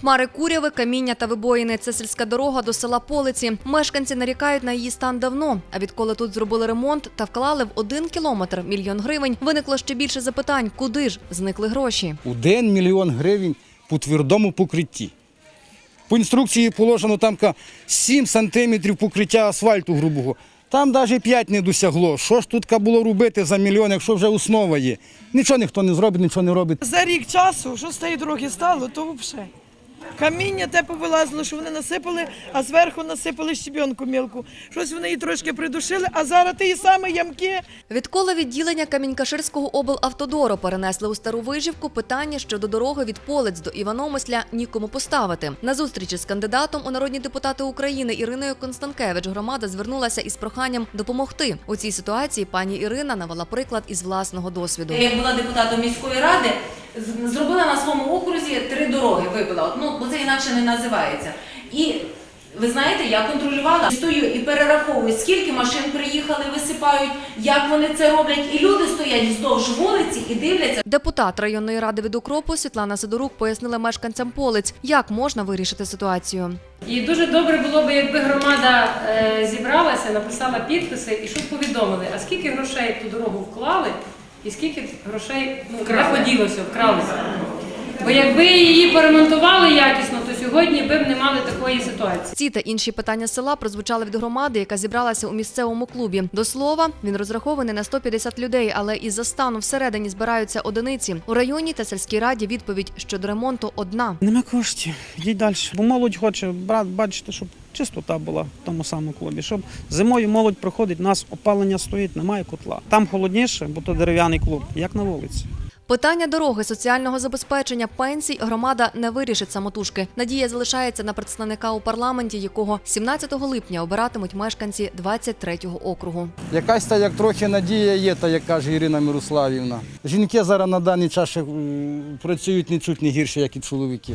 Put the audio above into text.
Хмари куряви, каміння та вибоїни. Це сільська дорога до села Полиці. Мешканці нарікають на її стан давно. А відколи тут зробили ремонт та вклали в один кілометр мільйон гривень, виникло ще більше запитань, куди ж зникли гроші. У день мільйон гривень по твердому покритті. По інструкції положено там ка 7 сантиметрів покриття асфальту грубого. Там навіть 5 не досягло. Що ж тут було робити за мільйон, якщо вже основа є? Нічого ніхто не зробить, нічого не робить. За рік часу, що з тієї дороги стало, то взагалі. Каміння те повилазило, що вони насипали, а зверху насипали щебенку мілку. Щось вони її трошки придушили, а зараз ті самі ямки. Відколи відділення Камінь-Каширського облавтодору перенесли у стару вижівку, питання щодо дороги від Полець до Іваномисля нікому поставити. На зустрічі з кандидатом у народні депутати України Іриною Констанкевич громада звернулася із проханням допомогти. У цій ситуації пані Ірина навела приклад із власного досвіду. Я була депутатом міської ради, зробила на своєму окрузі три дороги, вибила. Ну, бо це інакше не називається. І ви знаєте, я контролювала, стою і перераховую, скільки машин приїхали, висипають, як вони це роблять. І люди стоять вздовж вулиці і дивляться. Депутат районної ради від укропу Світлана Сидорук пояснила мешканцям Полиць, як можна вирішити ситуацію. І дуже добре було б, якби громада е, зібралася, написала підписи і щоб повідомили, а скільки грошей в ту дорогу вклали, і скільки грошей ну, де поділося, вкралися. Бо якби її поремонтували якісно, то сьогодні би б не мали такої ситуації. Ці та інші питання села прозвучали від громади, яка зібралася у місцевому клубі. До слова, він розрахований на 150 людей, але із-за стану всередині збираються одиниці. У районі та сільській раді відповідь щодо ремонту одна. Нема коштів, йдіть далі. Бо молодь хоче брат, бачите, щоб чистота була в тому самому клубі. Щоб зимою молодь проходить, у нас опалення стоїть, немає котла. Там холодніше, бо то дерев'яний клуб, як на вулиці. Питання дороги, соціального забезпечення, пенсій громада не вирішить самотужки. Надія залишається на представника у парламенті, якого 17 липня обиратимуть мешканці 23-го округу. Якась та як трохи надія є, та як каже Ірина Мирославівна. Жінки зараз на даний час працюють нічуть не гірше, як і чоловіки.